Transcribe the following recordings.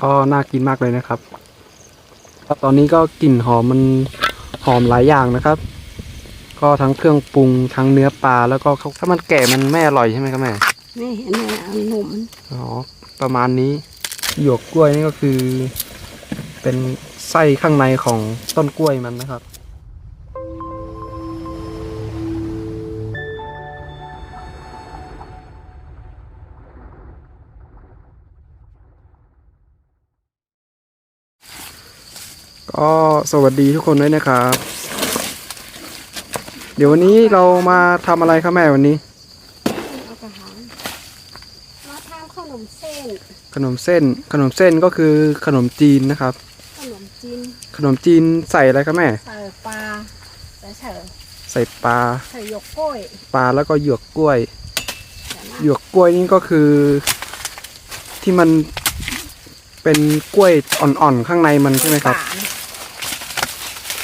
ก็น่ากินมากเลยนะครับก็ตอนนี้ก็กลิ่นหอมมันหอมหลายอย่างนะครับ ก็ทั้งเครื่องปรุงทั้งเนื้อปลาแล้วก็เขาถ้ามันแก่มันไม่อร่อยใช่ไหมครับแม่นี่อันนี้เอาหนุ่มอ๋อประมาณนี้หยวกกล้วยนี่ก็คือ เป็นไส้ข้างในของต้นกล้วยมันนะครับ ก็สวัสดีทุกคนด้วยนะครับ เดี๋ยววันนี้เรามาทำอะไรครับแม่วันนี้เอากระหางมาทำขนมเส้น ขนมเส้น ขนมเส้นก็คือขนมจีนนะครับ ขนมจีน ขนมจีนใส่อะไรครับแม่ ใส่ปลาแต่เฉยใส่ปลา ใส่หยกกล้วย ปลาแล้วก็หยวกกล้วยแต่นะหยวกกล้วยนี่ก็คือ ที่มันเป็นกล้วยอ่อนๆข้างในมันใช่ไหมครับหวาน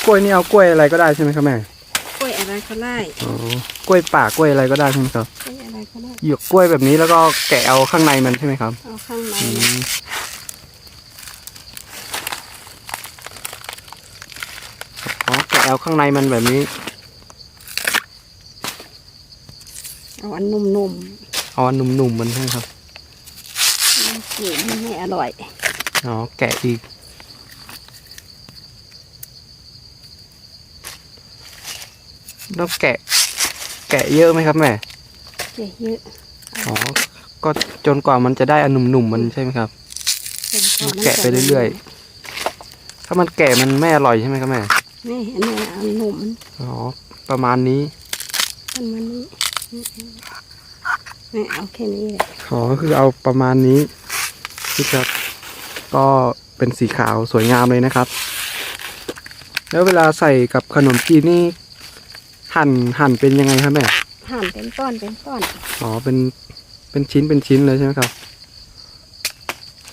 กล้วยนี่เอากล้วยอะไรก็ได้ใช่ไหมครับแม่กล้วยอะไรก็ได้อ๋อกล้วยป่ากล้วยอะไรก็ได้ใช่ไหมครับกล้วยอะไรก็ได้หยวกกล้วยแบบนี้แล้วก็แกะเอาข้างในมันใช่ไหมครับเอาข้างในอืมอ๋อแกะเอาข้างในมันแบบนี้เอาอันนุ่มเอาอันหนุ่มๆมันใช่ไหมครับๆมันกลิ่นมันไม่อร่อย อ๋อแกะอีก ต้องแกะ แกะเยอะไหมครับแม่เยอะเยอะอ๋อ ก็จนกว่ามันจะได้อันหนุ่มๆมันใช่ไหมครับๆแกะไปเรื่อยๆ ถ้ามันแก่มันไม่อร่อยใช่ไหมครับแม่นี่อันนี้เอาหนุ่มอ๋อ ประมาณนี้มันมันนี่นี่เอาแค่นี้แหละอ๋อคือเอาประมาณนี้นี่ครับ ก็เป็นสีขาวสวยงามเลยนะครับ แล้วเวลาใส่กับขนมจีนนี่ หั่นหั่นเป็นยังไงครับแม่หั่นเป็นต้นเป็นต้นอ๋อเป็นเป็นชิ้นเป็นชิ้นเลยใช่ไหมครับ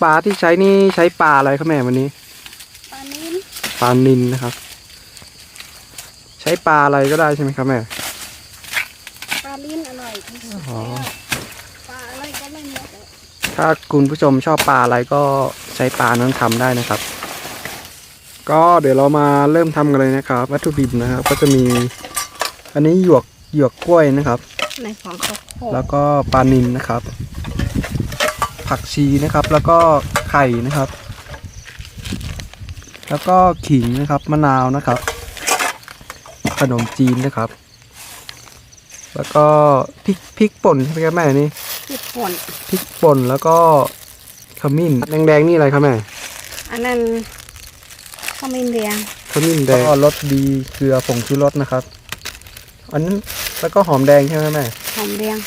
ปลาที่ใช้นี่ใช้ปลาอะไรครับแม่วันนี้ปลานิ้นปลานินนะครับ ใช้ปลาอะไรก็ได้ใช่ไหมครับแม่ปลาลิ้นอร่อยที่สุดอ๋อแล้วปลาอะไรก็ไม่หมดเลยถ้าคุณผู้ชมชอบปลาอะไรก็ใช้ปลานั้นทำได้นะครับ ก็เดี๋ยวเรามาเริ่มทำกันเลยนะครับ วัตถุดิบนะครับ ก็จะมี อันนี้หยวกหยวกกล้วยนะครับ ในของข้าวโพดแล้วก็ปลานินนะครับ ผักชีนะครับ แล้วก็ไข่นะครับ แล้วก็ขิงนะครับมะนาวนะครับ ขนมจีนนะครับ แล้วก็พริกพริกป่นใช่ไหมครับแม่นี่พริกป่นพริกป่นแล้วก็ขมิ้นแดงๆนี่อะไรครับแม่อันนั้นข้าวมิ้นเรียงขมิ้นแดงก็รสดีเกลือผงชูรสนะครับ อันนั้นแล้วก็หอมแดงใช่ไหมแม่ หอมเรียง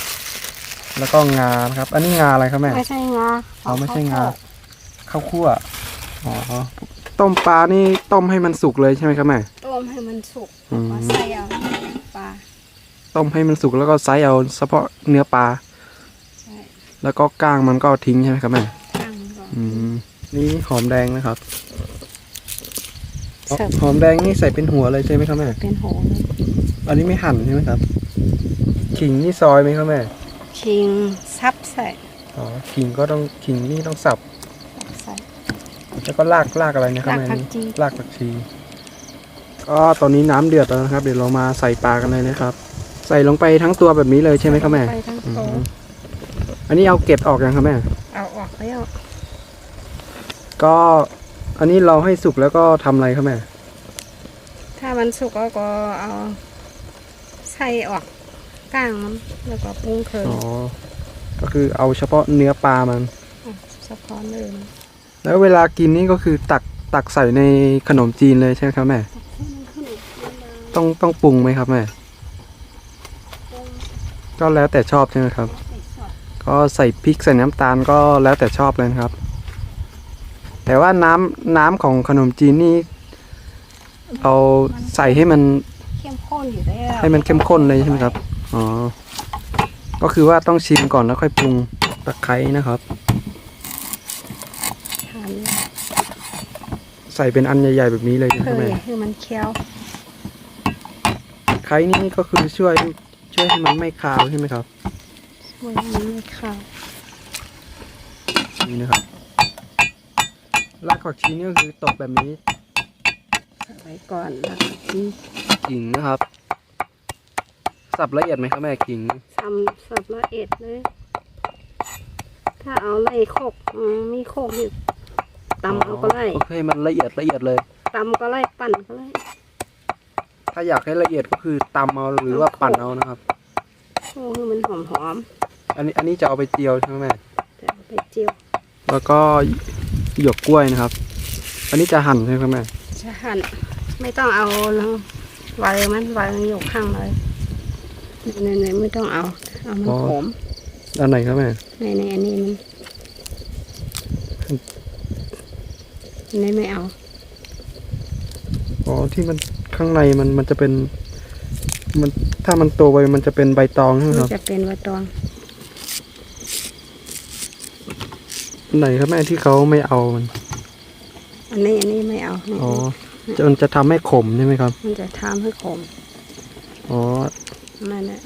แล้วก็งานะครับ อันนี้งาอะไรครับแม่ไม่ใช่งาเอาไม่ใช่งาข้วโพดข้าวคั่วอ๋อต้มปลานี่ต้มให้มันสุกเลยใช่ไหมครับแม่ ต้มให้มันสุกอืมแล้วก็ใส่เอาปลา ต้มให้มันสุกแล้วก็ไซส์เอาเฉพาะเนื้อปลาใช่แล้วก็ก้างมันก็ทิ้งใช่ไหมครับแม่ตั้งก่อนอืมนี่หอมแดงนะครับ เสิร์ฟหอมแดงนี่ใส่เป็นหัวเลยใช่ไหมครับแม่ เป็นโหเลยอันนี้ไม่หั่นใช่ไหมครับ ขิงนี่ซอยไหมครับแม่ คิงซับใส่อ๋อ ขิงก็ต้องขิงนี่ต้องสับ ใส่ แล้วก็ลากลากอะไรนะครับรากแม่ผักนี่ชี ลากผักชีก็ตอนนี้น้ำเดือดแล้วนะครับ เดี๋ยวเรามาใส่ปลากันเลยนะครับ ใส่ลงไปทั้งตัวแบบนี้เลยใช่ไหมครับแม่ ไปทั้งอืโตมอันนี้เอาเกล็ดออกยังครับแม่ เอาออกแล้วก็ อันนี้เราให้สุกแล้วก็ทำอะไรครับแม่ ถ้ามันสุกก็ก็เอาใส่ออกก้างมันแล้วก็ปรุงเครื่องอ๋อ ก็คือเอาเฉพาะเนื้อปลามันเฉพาะเลยนะแล้วเวลากินนี่ก็คือตักตักใส่ในขนมจีนเลยใช่ไหมครับแม่ ต้องต้องปรุงไหมครับแม่ ก็แล้วแต่ชอบใช่ไหมครับ ก็ใส่พริกใส่น้ำตาลก็แล้วแต่ชอบเลยนะครับ แต่ว่าน้ำน้ำของขนมจีนนี่เราใส่ให้มันเข้มข้นอยู่แล้วให้มันเข้มข้นเลยใช่ไหมครับ อ๋อ ก็คือว่าต้องชิมก่อนแล้วค่อยปรุงตะไคร้นะครับทานใส่เป็นอันใหญ่ๆแบบนี้เลยใช่ไหมเคครับยแม่ให้มันเคี้ยวตะไคร้นี่ก็คือช่วยช่วยให้มันไม่คาวใช่ไหมครับมันไม่ข้าวนี่นะครับ ผักชีนี่ก็คือตกแบบนี้ไว้ก่อนแล้วก็ที่ขิงนะครับ สับละเอียดไหมครับแม่ขิงทำสับละเอียดเลย ถ้าเอาไล่โคกอืมมีโคกอยู่ตำเอาก็ไล่โอเคมันละเอียดละเอียดเลยตำก็ไล่ปั่นก็ไล่ถ้าอยากให้ละเอียดก็คือตำเอาหรือว่าปั่นเอานะครับโอ้ให้มันหอมหอมอันนี้อันนี้จะเอาไปเจียวใช่ไหมแม่ๆจะเอาไปเจียว แล้วก็ หยวกกล้วยนะครับ อันนี้จะหั่นใช่ไหมครับแม่จะหั่นไม่ต้องเอาแล้ววางมันวางอยู่ข้างเลยเนี่ยๆไม่ต้องเอาเอามันขมอันไหนครับแม่ในในอันนี้มันอันนี้ไม่เอาอ๋อที่มันข้างในมันมันจะเป็น มันถ้ามันโตไปมันจะเป็นใบตองใช่ไหมมัคนรับจะเป็นใบตอง อัน ไหนครับแม่ที่เขาไม่เอามันอันนี้อันนี้ไม่เอาอ๋อจะมันจะทำให้ขมใช่ไหมครับมันจะทำให้ขมอ๋อนั่นแหละ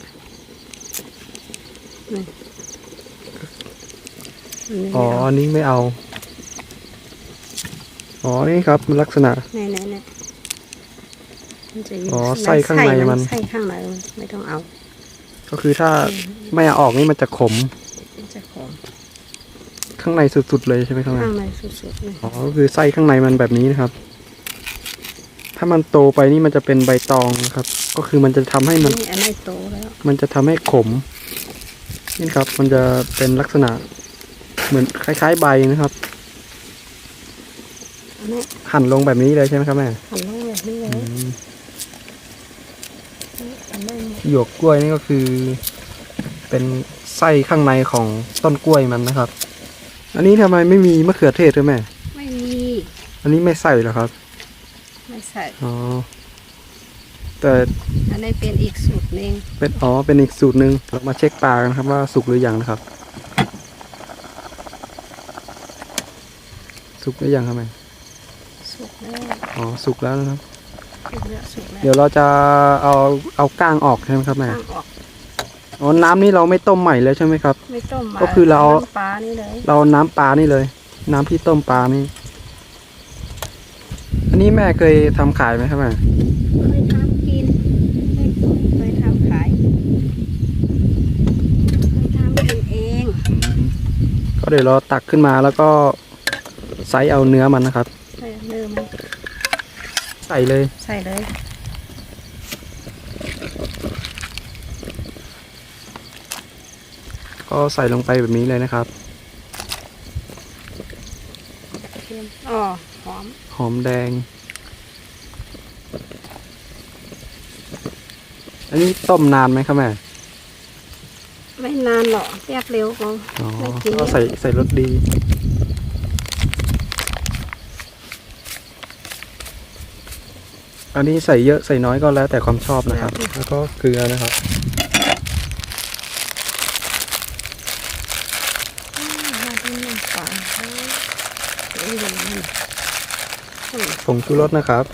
นี่อันนี้อ๋อไม่เอาอันนี้ไม่เอาอ๋อนี่ครับมันลักษณะ นี่นี่นี่มันจะอยู่อ๋อไส้ข้างในมัน ไส้ข้างในมันไม่ต้องเอาก็คือถ้าไม่เอาออกนี่มันจะขมมันจะขม ข้างในสุดๆเลยใช่ไหมครับแม่ข้างในสุดๆเลยอ๋อก็คือไส้ข้างในมันแบบนี้นะครับ ถ้ามันโตไปนี่มันจะเป็นใบตองนะครับ ก็คือมันจะทำให้มัน นี่อันนี้โตแล้วมันจะทำให้ขม นี่ครับ มันจะเป็นลักษณะ เหมือนคล้ายๆใบนะครับ อันนี้หั่นลงแบบนี้เลยใช่ไหมครับแม่หั่นลงแบบนี้เลยอืมอันนี้หยวกกล้วยนี่ก็คือ เป็นไส้ข้างในของต้นกล้วยมันนะครับ อันนี้ทำไมไม่มีมะเขือเทศด้วยแม่ ไม่มี อันนี้ไม่ใส่เหรอครับ ไม่ใส่ อ๋อ แต่อันนี้เป็นอีกสูตรหนึ่งเป็นอ๋อ เป็นอีกสูตรหนึ่งเรามาเช็คปลากันครับว่าสุกหรือยังนะครับ สุกหรือยังครับแม่ สุกแล้ว อ๋อ สุกแล้วนะครับ สุกแล้วสุกแล้วเดี๋ยวเราจะเอาเอาก้างออกใช่ไหมครับแม่ ตั้งออก อ๋อน้ำนี่เราไม่ต้มใหม่เลยใช่ไหมครับ ไม่ต้มมาก็คือเรา น้ำปลานี่เลย เราน้ำปลานี่เลย น้ำที่ต้มปลานี่ อันนี้แม่เคยทำขายไหมครับแม่เคยทำกินไม่เคยทำขายเคยทำกินเองก็เดี๋ยวเราตักขึ้นมาแล้วก็ไซส์เอาเนื้อมันนะครับ ใส่เนื้อมันใส่เลย ใส่เลย ก็ใส่ลงไปแบบนี้เลยนะครับเค็มอ๋อหอม หอมแดง อันนี้ต้มนานไหมครับแม่ไม่นานหรอกแยกเร็วก็อ๋อไม่กินก็ใส่ใส่รสดีอันนี้ใส่เยอะใส่น้อยก็แล้วแต่ความชอบนะครับ แล้วก็เกลือนะครับ มาที่น้ำปลาเอ้ยอย่างนี้อืม ผงชูรสนะครับ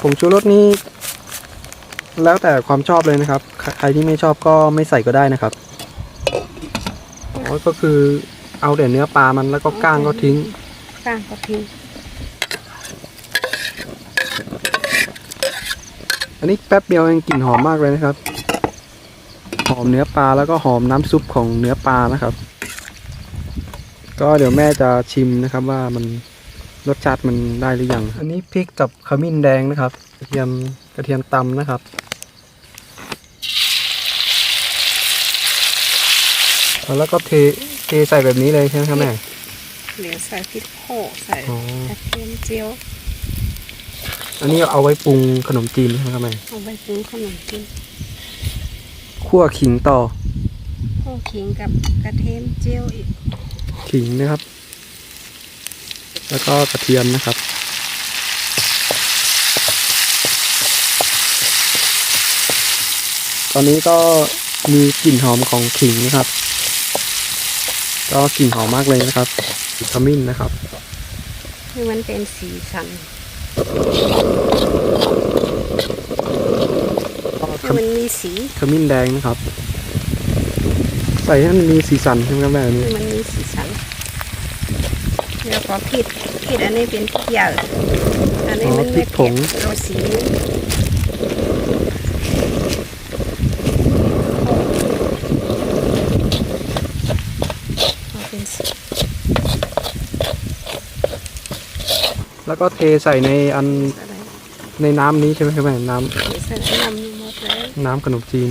ผงชูรสนี่แล้วแต่ความชอบเลยนะครับ ใครใครที่ไม่ชอบก็ไม่ใส่ก็ได้นะครับอ๋อก็คือเอาแต่เนื้อปลามันแล้วก็ก้างก็ทิ้ง ก้างก็ทิ้ง อันนี้แป๊บเดียวเองกลิ่นหอมมากเลยนะครับ หอมเนื้อปลาแล้วก็หอมน้ำซุปของเนื้อปลานะครับ ก็เดี๋ยวแม่จะชิมนะครับว่ามัน รสชาติมันได้หรือยังอันนี้พริกกับขมิ้นแดงนะครับกระเทียมกระเทียมตำนะครับ แล้วก็เทเทใส่แบบนี้เลยใช่ไหมครับแม่เหลือใส่พริกโขใส่อ๋อกระเทียมเจียว อันนี้เอาไว้ปรุงขนมจีนใช่ไหมครับแม่เอาไปปรุงขนมจีนคั่วขิงต่อโอ้ขิงกับกระเทียมเจียวอีก ขิงนะครับ แล้วก็กระเทียมนะครับ ตอนนี้ก็มีกลิ่นหอมของขิงนะครับ ก็กลิ่นหอมมากเลยนะครับขมิ้นนะครับ ให้มันเป็นสีสันให้มันมีสีขมิ้นแดงนะครับ ใส่ให้มันมีสีสันใช่ไหมครับแม่อันให้นี่มันมีสีสันใน แล้วก็พริกพริกอันนี้เป็นพริกใหญ่อันนี้อ๋อมันพริไม่กผเผ็ดงเอาสีเอาเป็นสีแล้วก็เทใส่ในอันอะไรในน้ำนี้ใช่ไหมครับแม่น้ใส่น้ำหมดแล้วำน้ำขนมจีน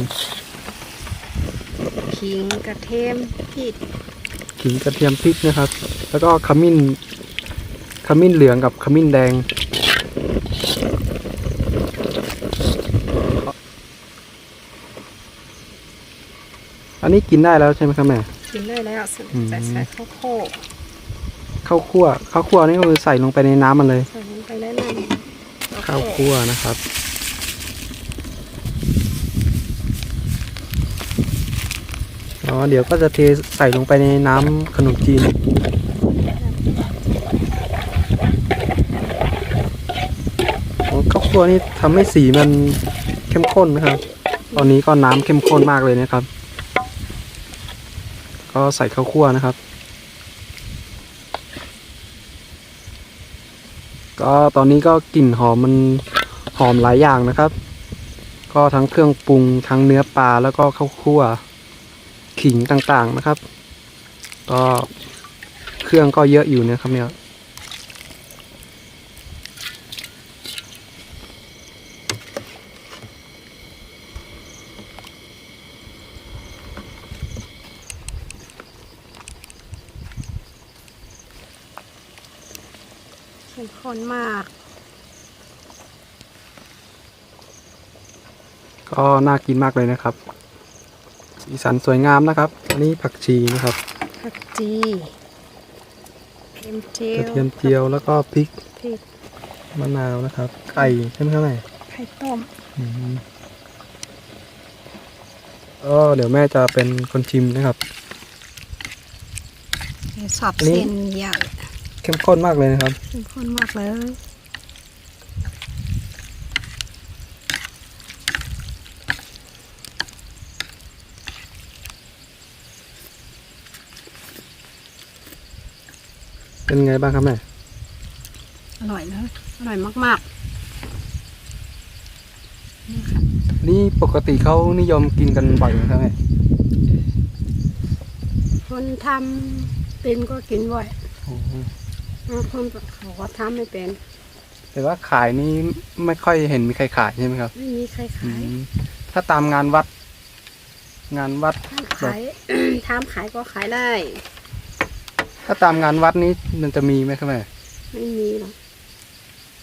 ขิงกระเทียมพริกขิงกระเทียมพริกนะครับ แล้วก็ขมิ้นขมิ้นเหลืองกับขมิ้นแดง อันนี้กินได้แล้วใช่ไหมครับแม่ กินได้แล้วใส่อืมใส่ใส่ข้าวโพดข้าวคั่วข้าวคั่วนี่ก็คือใส่ลงไปในน้ำมันเลยใส่ลงไปแล้วน้ำข้าวคั่วนะครับอ๋อเดี๋ยวก็จะเทใส่ลงไปในน้ำขนมจีน อ๋อข้า ตัวนี่ทำให้สีมันเข้มข้นนะครับ ตอนนี้ก็น้ำเข้มข้นมากเลยนะครับ ก็ใส่ข้าวคั่วนะครับ ก็ตอนนี้ก็กลิ่นหอมมันหอมหลายอย่างนะครับ ก็ทั้งเครื่องปรุงทั้งเนื้อปลาแล้วก็ข้าวคั่วขิงต่างๆนะครับ ก็เครื่องก็เยอะอยู่นะครับเนี่ย เข้มข้นมาก ก็น่ากินมากเลยนะครับ สีสันสวยงามนะครับ อันนี้ผักชีนะครับ ผักจีเทียมเจีกยระวเทียมเจียวแล้วก็พริกพริกมะนาวนะครับ ไก่ใช่ไหมครับแม่ไข่ต้มอืมก็เดี๋ยวแม่จะเป็นคนชิมนะครับ สอบอันนี้เส้นใหญ่ เข้มข้นมากเลยนะครับเข้มข้นมากเลยเป็นไงบ้างครับแม่ อร่อยเลยอร่อยมากๆนี่ค่ะนี่ปกติเขานิยมกินกันบ่อยไหมครับแม่ คนทำเป็นก็กินบ่อยบา งคนเขาก็ทำไม่เป็น แต่ว่าขายนี่ไม่ค่อยเห็นมีใครขายใช่ไหมครับ ไม่มีใครอืขายมถ้าตามงานวัด งานวัดทำขาย ทำขายก็ขายได้ ถ้าตามงานวัดนี้มันจะมีไหมครับแม่ไม่มีหรอก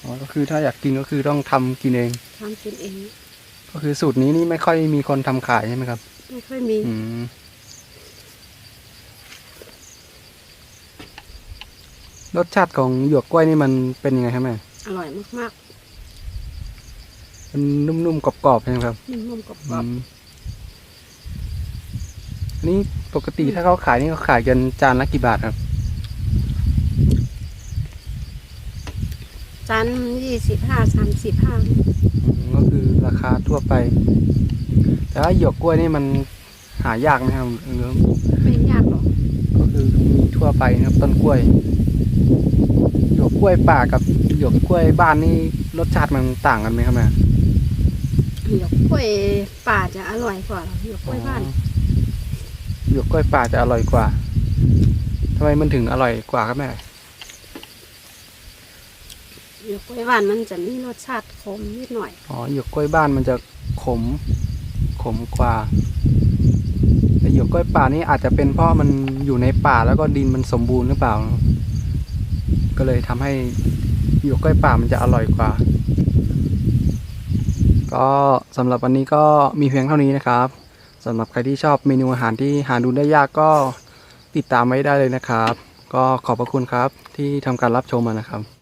อ๋อก็คือถ้าอยากกินก็คือต้องทำกินเอง ทำกินเอง ก็คือสูตรนี้นี่ไม่ค่อยมีคนทำขายใช่ไหมครับ ไม่ค่อยมี อืม รสชาติของหยวกกล้วยนี่มันเป็นยังไงครับแม่อร่อยมากมันนุ่มๆกรอบๆใช่ไหมครับๆนุ่มๆกรอือบมอันนี้ปกติถ้าเขาขายนี่เขาขายกันจานละกี่บาทครับ ๆจานยี่สิบห้าสามสิบห้าอืมก็คือราคาทั่วไป แต่ว่าหยวกกล้วยนี่มันหายากไหมครับหรือไม่ยากหรอกก็คือมีทั่วไปนะครับต้นกล้วย หยวกกล้วยป่ากับหยวกกล้วยบ้านนี่รสชาติมันต่างกันไหมครับแม่หยกกล้วยป่าจะอร่อยกว่าหยกกล้วยบ้านหยวกกล้วยป่าจะอร่อยกว่าทำไมมันถึงอร่อยกว่าครับแม่หยกกล้วยบ้านมันจะมีรสชาติขมนิดหน่อยอ๋อหยวกกล้วยบ้านมันจะขมขมกว่าแต่หยวกกล้วยป่านี่อาจจะเป็นเพราะมันอยู่ในป่าแล้วก็ดินมันสมบูรณ์หรือเปล่า ก็เลยทำให้หยวกกล้วยป่ามันจะอร่อยกว่า ก็สำหรับวันนี้ก็มีเพียงเท่านี้นะครับสำหรับใครที่ชอบเมนูอาหารที่หาดูได้ยากก็ติดตามไว้ได้เลยนะครับ ก็ขอบพระคุณครับที่ทำการรับชมมานะครับ